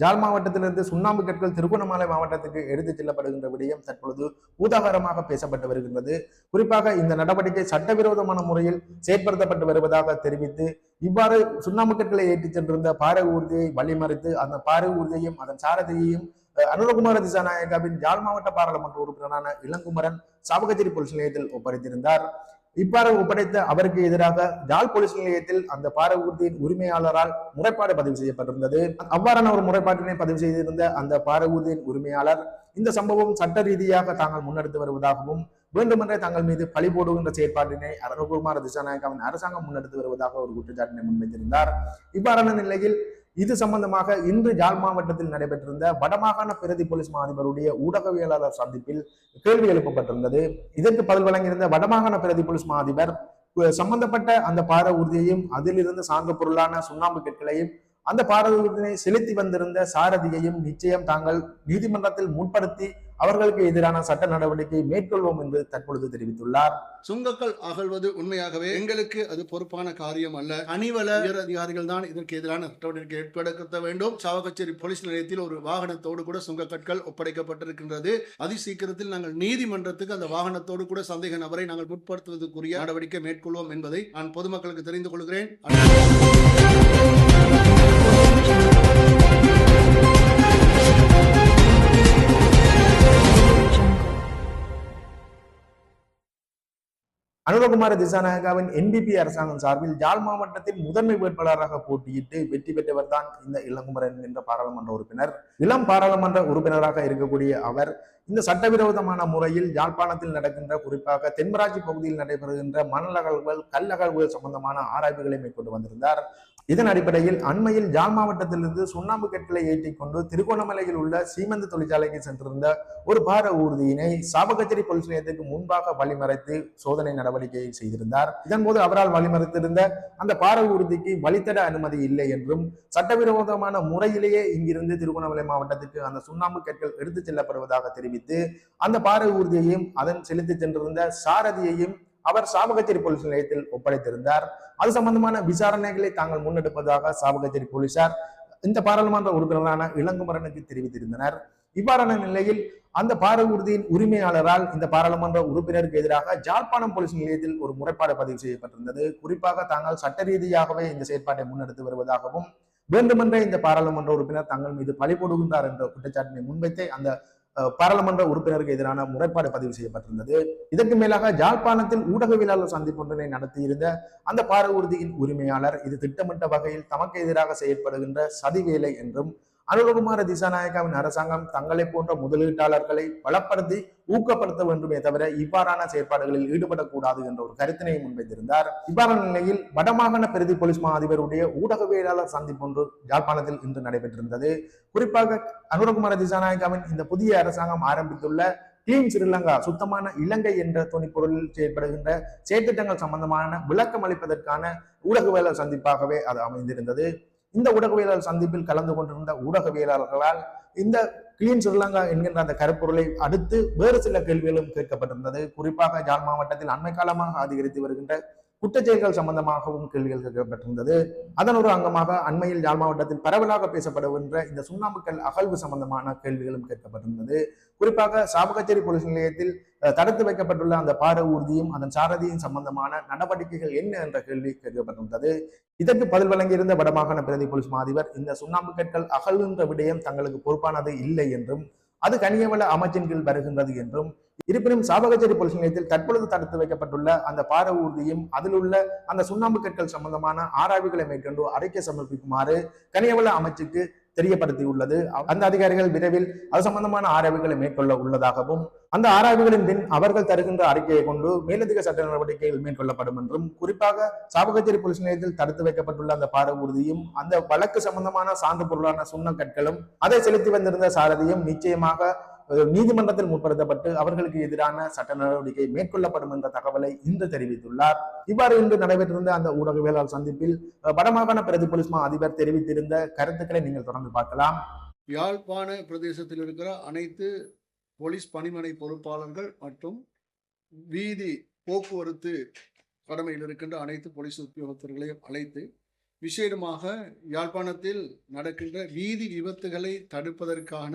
ஜாழ் மாவட்டத்திலிருந்து சுண்ணாம்பு கற்கள் திருகோணமலை மாவட்டத்துக்கு எடுத்துச் செல்லப்படுகின்ற விடயம் தற்பொழுது ஊதாகரமாக பேசப்பட்டு வருகின்றது. குறிப்பாக இந்த நடவடிக்கை சட்டவிரோதமான முறையில் செயற்படுத்தப்பட்டு வருவதாக தெரிவித்து இவ்வாறு சுண்ணாம்பு கற்களை ஏற்றிச் சென்றிருந்த பாறை ஊர்தியை வழிமறித்து அந்த பாறை ஊர்தியையும் அதன் சாரதியையும் அனுரகுமார திசாநாயகாவின் யாழ் மாவட்ட பாராளுமன்ற உறுப்பினரான இளங்குமரன் சாவகச்சேரி போலீஸ் நிலையத்தில் ஒப்படைத்திருந்தார். இவ்வாறு ஒப்படைத்த அவருக்கு எதிராக ஜாழ் போலீஸ் நிலையத்தில் அந்த பாறை ஊர்தியின் உரிமையாளரால் முறைப்பாடு பதிவு செய்யப்பட்டிருந்தது. அவ்வாறான ஒரு முறைப்பாட்டினை பதிவு செய்திருந்த அந்த பாறை ஊர்தியின் உரிமையாளர் இந்த சம்பவம் சட்ட ரீதியாக தாங்கள் முன்னெடுத்து வருவதாகவும் வேண்டுமென்றே தங்கள் மீது பழி போடுகின்ற செயற்பாட்டினை அருண்குமார் திசாநாயக்காவின் அரசாங்கம் முன்னெடுத்து வருவதாக ஒரு குற்றச்சாட்டினை முன்வைத்திருந்தார். இவ்வாறான நிலையில் இது சம்பந்தமாக இன்று ஜாழ் மாவட்டத்தில் நடைபெற்றிருந்த வடமாகாண பிரதி போலீஸ் மா அதிபருடைய ஊடகவியலாளர் சந்திப்பில் கேள்வி எழுப்பப்பட்டிருந்தது. இதற்கு பதில் வழங்கியிருந்த வடமாகாண பிரதி போலீஸ் மா அதிபர் சம்பந்தப்பட்ட அந்த பார ஊர்தியையும் அதிலிருந்து சார்ந்த பொருளான சுண்ணாம்பு கற்களையும் அந்த பார ஊர்தியை செலுத்தி வந்திருந்த சாரதியையும் நிச்சயம் தாங்கள் நீதிமன்றத்தில் முன்படுத்தி அவர்களுக்கு எதிரான சட்ட நடவடிக்கை மேற்கொள்வோம் என்று தற்பொழுது தெரிவித்துள்ளார். சுங்கக்கள் அகழ்வது உண்மையாகவே எங்களுக்கு அது பொறுப்பான காரியம் அல்ல. அணிவல உயர் அதிகாரிகள் தான் இதற்கு எதிரான நடவடிக்கை ஏற்படுத்த வேண்டும். சாவகச்சேரி போலீஸ் நிலையத்தில் ஒரு வாகனத்தோடு கூட சுங்கக்கற்கள் ஒப்படைக்கப்பட்டிருக்கின்றது. அதி சீக்கிரத்தில் நாங்கள் நீதிமன்றத்துக்கு அந்த வாகனத்தோடு கூட சந்தேக நபரை நாங்கள் முற்படுத்துவதற்குரிய நடவடிக்கை மேற்கொள்வோம் என்பதை நான் பொதுமக்களுக்கு தெரிந்து கொள்கிறேன். அனுரகுமார திசாநாயகாவின் என்பிபி அரசாங்கம் சார்பில் யாழ் மாவட்டத்தில் முதன்மை வேட்பாளராக போட்டியிட்டு வெற்றி பெற்றவர் தான் இந்த இளங்குமரன் என்ற பாராளுமன்ற உறுப்பினர். இளம் பாராளுமன்ற உறுப்பினராக இருக்கக்கூடிய அவர் இந்த சட்டவிரோதமான முறையில் யாழ்ப்பாணத்தில் நடக்கின்ற குறிப்பாக தென்மராட்சி பகுதியில் நடைபெறுகின்ற மணல் அகழ்வுகள் கல் அகழ்வுகள் சம்பந்தமான ஆராய்வுகளை மேற்கொண்டு வந்திருந்தார். இதன் அடிப்படையில் அண்மையில் யாழ் மாவட்டத்திலிருந்து சுண்ணாம்பு கற்களை ஏற்றி கொண்டு திருகோணமலையில் உள்ள சீமந்து தொழிற்சாலைக்கு சென்றிருந்த ஒரு பார ஊர்தியினை சாபகச்சேரி போலீஸ் நிலையத்துக்கு முன்பாக வழிமறைத்து சோதனை நடவடிக்கையை செய்திருந்தார். இதன் போது அவரால் வழிமறைத்திருந்த அந்த பார ஊர்திக்கு வழித்தட அனுமதி இல்லை என்றும் சட்டவிரோதமான முறையிலேயே இங்கிருந்து திருகோணமலை மாவட்டத்துக்கு அந்த சுண்ணாம்பு கற்கள் எடுத்துச் செல்லப்படுவதாக தெரிவித்து அந்த பாறை ஊர்தியையும் அதன் செலுத்திச் சென்றிருந்த சாரதியையும் அவர் சாவகச்சேரி போலீஸ் நிலையத்தில் ஒப்படைத்திருந்தார். அது சம்பந்தமான விசாரணைகளை தாங்கள் முன்னெடுப்பதாக சாவகச்சேரி போலீசார் இந்த பாராளுமன்ற உறுப்பினரான இளங்குமரனுக்கு தெரிவித்திருந்தனர். இவ்வாறான நிலையில் அந்த பார உறுதியின் உரிமையாளரால் இந்த பாராளுமன்ற உறுப்பினருக்கு எதிராக ஜாழ்ப்பாணம் போலீஸ் நிலையத்தில் ஒரு முறைப்பாடு பதிவு செய்யப்பட்டிருந்தது. குறிப்பாக தாங்கள் சட்ட ரீதியாகவே இந்த செயற்பாட்டை முன்னெடுத்து வருவதாகவும் வேண்டுமென்றே இந்த பாராளுமன்ற உறுப்பினர் தங்கள் மீது பழி போடுகின்றார் என்ற குற்றச்சாட்டினை முன்வைத்தே அந்த பாராளுமன்ற உறுப்பினருக்கு எதிரான முறைப்பாடு பதிவு செய்யப்பட்டிருந்தது. இதற்கு மேலாக ஜாழ்ப்பாணத்தில் ஊடகவியலாளர் சந்திப்பு ஒன்றினை நடத்தியிருந்த அந்த பார உறுதியின் உரிமையாளர் இது திட்டமிட்ட வகையில் தமக்கு எதிராக செயற்படுகின்ற சதிவேலை என்றும் அனுரகுமார திசாநாயகாவின் அரசாங்கம் தங்களை போன்ற முதலீட்டாளர்களை பலப்படுத்தி ஊக்கப்படுத்த வேண்டுமே தவிர இவ்வாறான செயற்பாடுகளில் ஈடுபடக்கூடாது என்ற ஒரு கருத்தினை முன்வைத்திருந்தார். இவ்வாறான நிலையில் வடமாகாண பிரதி போலீஸ் மா அதிபருடைய ஊடகவியலாளர் சந்திப்பு ஒன்று யாழ்ப்பாணத்தில் இன்று நடைபெற்றிருந்தது. குறிப்பாக அனுரகுமார திசாநாயகாவின் இந்த புதிய அரசாங்கம் ஆரம்பித்துள்ள கிளீன் ஸ்ரீலங்கா சுத்தமான இலங்கை என்ற துணிப்பொருளில் செயற்படுகின்ற செயற்திட்டங்கள் சம்பந்தமான விளக்கம் அளிப்பதற்கான ஊடகவியலாளர் சந்திப்பாகவே அது அமைந்திருந்தது. இந்த ஊடகவியலாளர் சந்திப்பில் கலந்து கொண்டிருந்த ஊடகவியலாளர்களால் இந்த கிளீன் ஸ்ரீலங்கா என்கின்ற அந்த கருப்பொருளை அடுத்து வேறு சில கேள்விகளும் கேட்கப்பட்டிருந்தது. குறிப்பாக யாழ் மாவட்டத்தில் அண்மை காலமாக அதிகரித்து வருகின்ற குற்றச்செயல்கள் சம்பந்தமாகவும் கேள்விகள் கேட்கப்பட்டிருந்தது. அதன் ஒரு அங்கமாக அண்மையில் யாழ் மாவட்டத்தில் பரவலாக பேசப்படுகின்ற இந்த சுண்ணாம்புக்கல் அகழ்வு சம்பந்தமான கேள்விகளும் கேட்கப்பட்டிருந்தது. குறிப்பாக சாபகச்சேரி போலீஸ் நிலையத்தில் தடுத்து வைக்கப்பட்டுள்ள அந்த பார ஊர்தியும் அதன் சாரதியும் சம்பந்தமான நடவடிக்கைகள் என்ன என்ற கேள்வி கேட்கப்பட்டிருந்தது. இதற்கு பதில் வழங்கியிருந்த வடமாகாண பிரதி போலீஸ் மாதிபர் இந்த சுண்ணாம்பு கற்கள் அகழ்கின்ற விடயம் தங்களுக்கு பொறுப்பானது இல்லை என்றும் அது கனியவள அமைச்சின் கீழ் வருகின்றது என்றும் இருப்பினும் சாபகச்சேரி பொலிஸ் நிலையத்தில் தற்பொழுது தடுத்து வைக்கப்பட்டுள்ள அந்த பார ஊர்தியும் அதில் உள்ள அந்த சுண்ணாம்பு கற்கள் சம்பந்தமான ஆராய்வுகளை மேற்கொண்டு அறிக்கை சமர்ப்பிக்குமாறு கனியவள அமைச்சுக்கு தெரியப்படுத்தியுள்ளது. அந்த அதிகாரிகள் விரைவில் அது சம்பந்தமான ஆராய்வுகளை மேற்கொள்ள உள்ளதாகவும் அந்த ஆராய்வுகளின் பின் அவர்கள் தருகின்ற அறிக்கையை கொண்டு மேலதிக சட்ட நடவடிக்கைகள் மேற்கொள்ளப்படும் என்றும் குறிப்பாக சாபகச்சேரி போலீஸ் நிலையத்தில் தடுத்து வைக்கப்பட்டுள்ள அந்த பார ஊர்தியும் அந்த வழக்கு சம்பந்தமான சான்று பொருளான சுண்ண கற்களும் அதை செலுத்தி வந்திருந்த சாரதியும் நிச்சயமாக நீதிமன்றத்தில் முற்படுத்தப்பட்டு அவர்களுக்கு எதிரான சட்ட நடவடிக்கை மேற்கொள்ளப்படும் என்ற தகவலை இன்று தெரிவித்துள்ளார். இவ்வாறு இன்று நடைபெற்றிருந்த அந்த ஊடகவியலாளர் சந்திப்பில் வடமாகாண பிரதி போலீஸ் மா அதிபர் தெரிவித்திருந்த கருத்துக்களை நீங்கள் தொடர்ந்து பார்க்கலாம். யாழ்ப்பாண பிரதேசத்தில் இருக்கிற அனைத்து போலீஸ் பணிமனை பொறுப்பாளர்கள் மற்றும் வீதி போக்குவரத்து கடமையில் இருக்கின்ற அனைத்து போலீஸ் உத்தியோகத்தர்களையும் அழைத்து விசேடமாக யாழ்ப்பாணத்தில் நடக்கின்ற வீதி விபத்துகளை தடுப்பதற்கான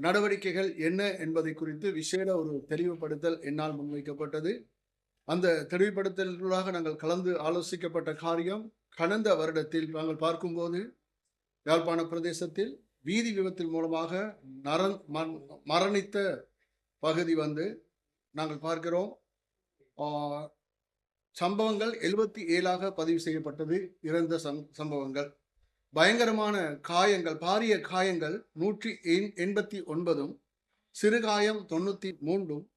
நடவடிக்கைகள் என்ன என்பதை குறித்து விசேட ஒரு தெளிவுபடுத்தல் என்னால் முன்வைக்கப்பட்டது. அந்த தெளிவுபடுத்தல்களாக நாங்கள் கலந்து ஆலோசிக்கப்பட்ட காரியம் கடந்த வருடத்தில் நாங்கள் பார்க்கும்போது யாழ்ப்பாண பிரதேசத்தில் வீதி விபத்தின் மூலமாக நரன் மரணித்த பகுதி வந்து நாங்கள் பார்க்கிறோம். சம்பவங்கள் எழுபத்தி ஏழாக பதிவு செய்யப்பட்டது. இறந்த சம் சம்பவங்கள். பயங்கரமான காயங்கள் பாரிய காயங்கள் நூற்றி எண்- எண்பத்தி ஒன்பதும் சிறுகாயம் தொண்ணூற்றி மூன்றும்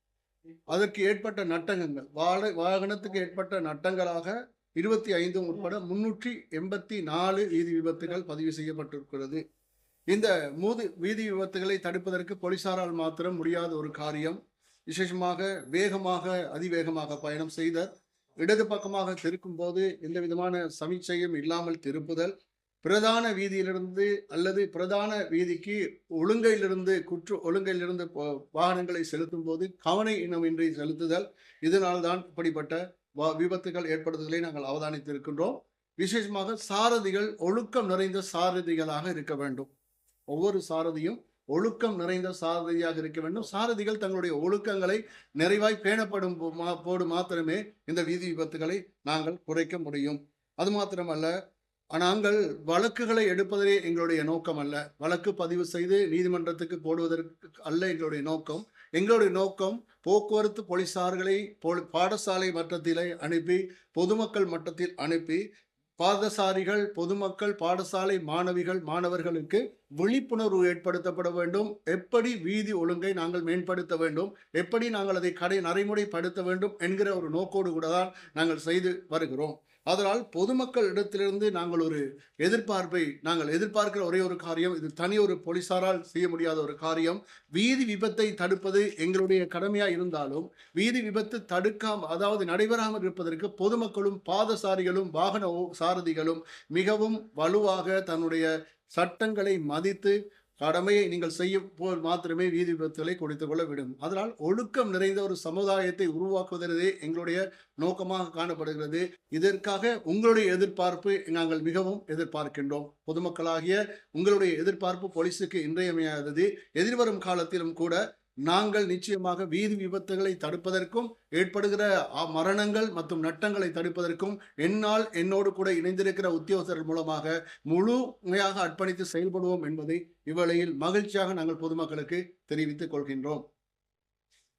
அதற்கு ஏற்பட்ட நட்டகங்கள் வாழ வாகனத்துக்கு ஏற்பட்ட நட்டங்களாக இருபத்தி ஐந்தும் உட்பட முன்னூற்றி எண்பத்தி நாலு வீதி விபத்துகள் பதிவு செய்யப்பட்டிருக்கிறது. இந்த மூது வீதி விபத்துகளை தடுப்பதற்கு போலீசாரால் மாத்திரம் முடியாத ஒரு காரியம். விசேஷமாக வேகமாக அதிவேகமாக பயணம் செய்தல் இடது பக்கமாக திருக்கும் போது எந்த விதமான சமீட்சையும் இல்லாமல் திருப்புதல். பிரதான வீதியிலிருந்து அல்லது பிரதான வீதிக்கு ஒழுங்கையிலிருந்து குற்ற ஒழுங்கையிலிருந்து வாகனங்களை செலுத்தும் போது கவனை இனமின்றி செலுத்துதல். இதனால்தான் இப்படிப்பட்ட விபத்துகள் ஏற்படுத்துதலை நாங்கள் அவதானித்திருக்கின்றோம். விசேஷமாக சாரதிகள் ஒழுக்கம் நிறைந்த சாரதிகளாக இருக்க வேண்டும். ஒவ்வொரு சாரதியும் ஒழுக்கம் நிறைந்த சாரதியாக இருக்க வேண்டும். சாரதிகள் தங்களுடைய ஒழுக்கங்களை நிறைவாய் பேணப்படும் போ- மா- போடு மாத்திரமே இந்த வீதி விபத்துகளை நாங்கள் குறைக்க முடியும். அது மாத்திரமல்ல நாங்கள் வழக்குகளை எடுப்பதே எங்களுடைய நோக்கம் அல்ல வழக்கு பதிவு செய்து நீதிமன்றத்துக்கு போடுவதற்கு அல்ல எங்களுடைய நோக்கம். எங்களுடைய நோக்கம் போக்குவரத்து போலீசார்களை போல்- பாடசாலை மட்டத்திலே அனுப்பி பொதுமக்கள் மட்டத்தில் அனுப்பி பாதசாரிகள் பொதுமக்கள் பாடசாலை மாணவிகள் மாணவர்களுக்கு விழிப்புணர்வு ஏற்படுத்தப்பட வேண்டும். எப்படி வீதி ஒழுங்கை நாங்கள் மேம்படுத்த வேண்டும்? எப்படி நாங்கள் அதை கடை நடைமுறைப்படுத்த வேண்டும்? என்கிற ஒரு நோக்கோடு கூட தான் நாங்கள் செய்து வருகிறோம். அதனால் பொதுமக்கள் இடத்திலிருந்து நாங்கள் ஒரு எதிர்பார்ப்பை நாங்கள் எதிர்பார்க்கிற ஒரே ஒரு காரியம் இது தனி ஒரு போலீசாரால் செய்ய முடியாத ஒரு காரியம். வீதி விபத்தை தடுப்பது எங்களுடைய கடமையாக இருந்தாலும் வீதி விபத்து தடுக்காம அதாவது நடைபெறாமல் இருப்பதற்கு பொதுமக்களும் பாதசாரிகளும் வாகன சாரதிகளும் மிகவும் வலுவாக தன்னுடைய சட்டங்களை மதித்து கடமையை நீங்கள் செய்ய போல் மாத்திரமே வீதி விபத்துகளை கொடுத்துக் கொள்ள விடும். அதனால் ஒழுக்கம் நிறைந்த ஒரு சமுதாயத்தை உருவாக்குவதே எங்களுடைய நோக்கமாக காணப்படுகிறது. இதற்காக உங்களுடைய எதிர்பார்ப்பு நாங்கள் மிகவும் எதிர்பார்க்கின்றோம். பொதுமக்களாகிய உங்களுடைய எதிர்பார்ப்பு போலீஸுக்கு இன்றியமையாதது. எதிர்வரும் காலத்திலும் கூட நாங்கள் நிச்சயமாக வீதி விபத்துகளை தடுப்பதற்கும் ஏற்படுகிற மரணங்கள் மற்றும் நட்டங்களை தடுப்பதற்கும் என்னால் என்னோடு கூட இணைந்திருக்கிற உத்தியோகர்கள் மூலமாக முழுமையாக அர்ப்பணித்து செயல்படுவோம் என்பதை இவ்வேளையில் மகிழ்ச்சியாக நாங்கள் பொதுமக்களுக்கு தெரிவித்துக் கொள்கின்றோம்.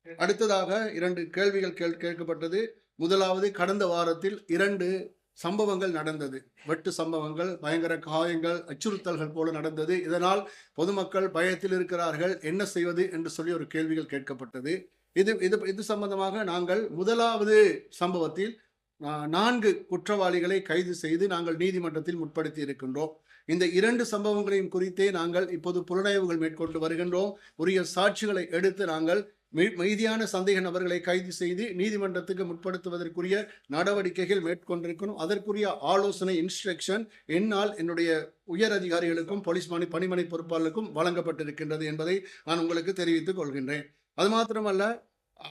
அடுத்ததாக இரண்டு கேள்விகள் கேள் கேட்கப்பட்டது. முதலாவது கடந்த வாரத்தில் இரண்டு சம்பவங்கள் நடந்தது. வெட்டு சம்பவங்கள் பயங்கர காயங்கள் அச்சுறுத்தல்கள் போல நடந்தது. இதனால் பொதுமக்கள் பயத்தில் இருக்கிறார்கள். என்ன செய்வது என்று சொல்லி ஒரு கேள்விகள் கேட்கப்பட்டது. இது இது இது சம்பந்தமாக நாங்கள் முதலாவது சம்பவத்தில் நான்கு குற்றவாளிகளை கைது செய்து நாங்கள் நீதிமன்றத்தில் முற்படுத்தி இருக்கின்றோம். இந்த இரண்டு சம்பவங்களையும் குறித்தே நாங்கள் இப்போது புலனாய்வுகள் மேற்கொண்டு வருகின்றோம். உரிய சாட்சிகளை எடுத்து நாங்கள் மீதியான சந்தேக நபர்களை கைது செய்து நீதிமன்றத்துக்கு முற்படுத்துவதற்குரிய நடவடிக்கைகள் மேற்கொண்டிருக்கணும். அதற்குரிய ஆலோசனை இன்ஸ்ட்ரக்ஷன் என்னால் என்னுடைய உயர் அதிகாரிகளுக்கும் போலீஸ் மணி பணிமனை பொறுப்பாளருக்கும் வழங்கப்பட்டிருக்கின்றது என்பதை நான் உங்களுக்கு தெரிவித்துக் கொள்கின்றேன். அது மாத்திரமல்ல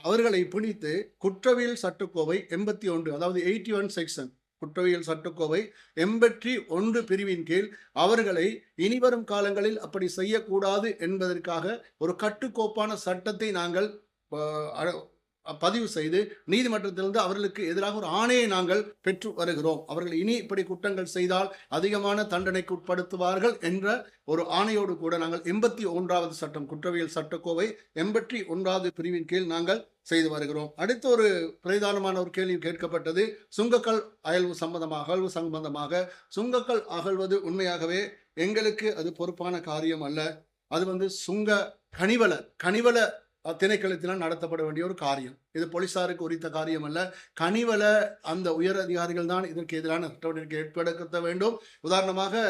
அவர்களை பிடித்து குற்றவியல் சட்டக்கோவை எண்பத்தி ஒன்று அதாவது எயிட்டி ஒன் செக்ஷன் குற்றவியல் சட்டக்கோவை எண்பற்றி ஒன்று பிரிவின் கீழ் அவர்களை இனிவரும் காலங்களில் அப்படி செய்யக்கூடாது என்பதற்காக ஒரு கட்டுக்கோப்பான சட்டத்தை நாங்கள் பதிவு செய்து நீதிமன்றத்திலிருந்து அவர்களுக்கு எதிராக ஒரு ஆணையை நாங்கள் பெற்று வருகிறோம். அவர்கள் இனி இப்படி குற்றங்கள் செய்தால் அதிகமான தண்டனைக்கு உட்படுத்துவார்கள் என்ற ஒரு ஆணையோடு கூட நாங்கள் எண்பத்தி ஒன்றாவது சட்டம் குற்றவியல் சட்டக்கோவை எண்பத்தி ஒன்றாவது பிரிவின் கீழ் நாங்கள் செய்து வருகிறோம். அடுத்த ஒரு பிரதானமான ஒரு கேள்வி கேட்கப்பட்டது சுங்கக்கல் அயல்வு சம்பந்தமாக அகழ்வு சம்பந்தமாக. சுங்கக்கல் அகழ்வது உண்மையாகவே எங்களுக்கு அது பொறுப்பான காரியம் அல்ல. அது வந்து சுங்க கனிவள கனிவள திணைக்களத்தினால் நடத்தப்பட வேண்டிய ஒரு காரியம். இது போலீசாருக்கு உரித்த காரியம் அல்ல. கனிவள அந்த உயர் அதிகாரிகள் தான் இதற்கு எதிரான நடவடிக்கை ஏற்படுத்த வேண்டும். உதாரணமாக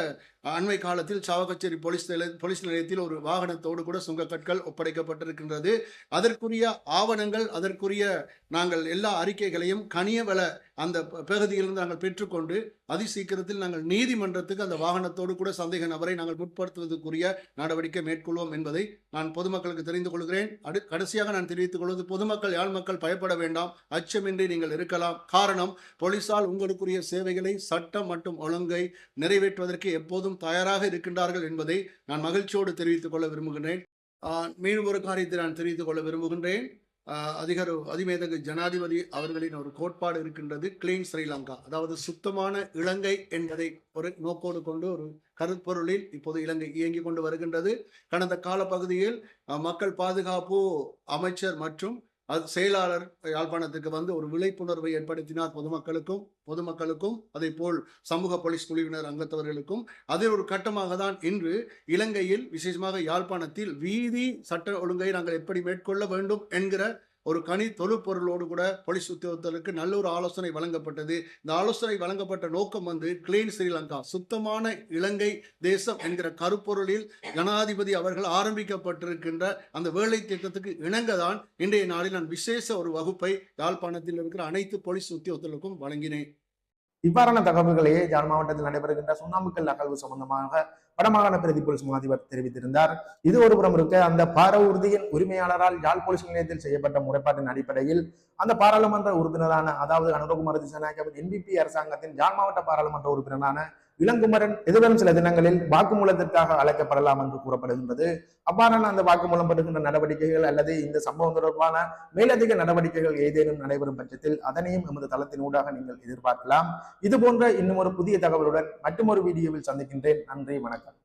அண்மை காலத்தில் சாவகச்சேரி போலீஸ் நிலைய போலீஸ் நிலையத்தில் ஒரு வாகனத்தோடு கூட சுங்கக்கற்கள் ஒப்படைக்கப்பட்டிருக்கின்றது அதற்குரிய ஆவணங்கள் அதற்குரிய நாங்கள் எல்லா அறிக்கைகளையும் கனியவள அந்த ப- பகுதியிலிருந்து நாங்கள் பெற்றுக்கொண்டு அதி சீக்கிரத்தில் நாங்கள் நீதிமன்றத்துக்கு அந்த வாகனத்தோடு கூட சந்தேக நபரை நாங்கள் முற்படுத்துவதற்குரிய நடவடிக்கை மேற்கொள்வோம் என்பதை நான் பொதுமக்களுக்கு தெரிந்து கொள்கிறேன். அடு கடைசியாக நான் தெரிவித்துக் கொள்வது பொதுமக்கள் யாழ் மக்கள் பயப்பட வேண்டாம். அச்சமின்றி நீங்கள் இருக்கலாம். காரணம் போலீசால் உங்களுக்குரிய சேவைகளை சட்டம் மற்றும் ஒழுங்கை நிறைவேற்றுவதற்கு எப்போதும் தயாராக இருக்கின்றார்கள் என்பதை நான் மகிழ்ச்சியோடு தெரிவித்துக் கொள்ள விரும்புகின்றேன். மீண்டும் ஒரு காரியத்தை நான் தெரிவித்துக் கொள்ள விரும்புகின்றேன். ஆஹ் அதிமேதக ஜனாதிபதி அவர்களின் ஒரு கோட்பாடு இருக்கின்றது கிளீன் ஸ்ரீலங்கா. அதாவது சுத்தமான இலங்கை என்பதை ஒரு நோக்கோடு கொண்டு ஒரு கருப்பொருளில் இப்போது இலங்கை இயங்கிக் கொண்டு வருகின்றது. கடந்த காலப்பகுதியில் மக்கள் பாதுகாப்பு அமைச்சர் மற்றும் அது செயலாளர் யாழ்ப்பாணத்துக்கு வந்து ஒரு விழிப்புணர்வை ஏற்படுத்தினார் பொதுமக்களுக்கும் பொதுமக்களுக்கும் அதே போல் சமூக போலீஸ் குழுவினர் அங்கத்தவர்களுக்கும். அதில் ஒரு கட்டமாக தான் இன்று இலங்கையில் விசேஷமாக யாழ்ப்பாணத்தில் வீதி சட்ட ஒழுங்கை நாங்கள் எப்படி மேற்கொள்ள வேண்டும் என்கிற ஒரு கனி தொழுப்பொருளோடு கூட போலீஸ் உத்தியோகத்தருக்கு நல்ல ஒரு ஆலோசனை வழங்கப்பட்டது. இந்த ஆலோசனை வழங்கப்பட்ட நோக்கம் வந்து கிளீன் ஸ்ரீலங்கா. சுத்தமான இலங்கை தேசம் என்கிற கருப்பொருளில் ஜனாதிபதி அவர்கள் ஆரம்பிக்கப்பட்டிருக்கின்ற அந்த வேலை திட்டத்துக்கு இணங்கதான் இன்றைய நாளில் நான் விசேஷ ஒரு வகுப்பை யாழ்ப்பாணத்தில் இருக்கிற அனைத்து போலீஸ் உத்தியோகத்தர்களுக்கும் வழங்கினேன். இவ்வாறான தகவல்களையே ஜான் மாவட்டத்தில் நடைபெறுகின்ற சுண்ணாம்புக்கல் அகழ்வு சம்பந்தமாக வடமாகாண பிரதி போலீஸ் மாதிபர் தெரிவித்திருந்தார். இது ஒரு புறம் இருக்க அந்த பார உறுதியின் உரிமையாளரால் யாழ் போலீஸ் நிலையத்தில் செய்யப்பட்ட முறைப்பாட்டின் அடிப்படையில் அந்த பாராளுமன்ற உறுப்பினரான அதாவது அனுரகுமார் திசாநாயகம் என்பிபி அரசாங்கத்தின் யாழ் மாவட்ட பாராளுமன்ற உறுப்பினரான இளங்குமரன் எதிர்வரும் சில தினங்களில் வாக்குமூலத்திற்காக அழைக்கப்படலாம் என்று கூறப்படுகின்றது. அவ்வாறான அந்த வாக்குமூலம் பெறுகின்ற நடவடிக்கைகள் அல்லது இந்த சம்பவம் தொடர்பான மேலதிக நடவடிக்கைகள் ஏதேனும் நடைபெறும் பட்சத்தில் அதனையும் எமது தளத்தின் ஊடாக நீங்கள் எதிர்பார்க்கலாம். இது போன்ற இன்னும் ஒரு புதிய தகவலுடன் மற்றொரு வீடியோவில் சந்திக்கின்றேன். நன்றி வணக்கம்.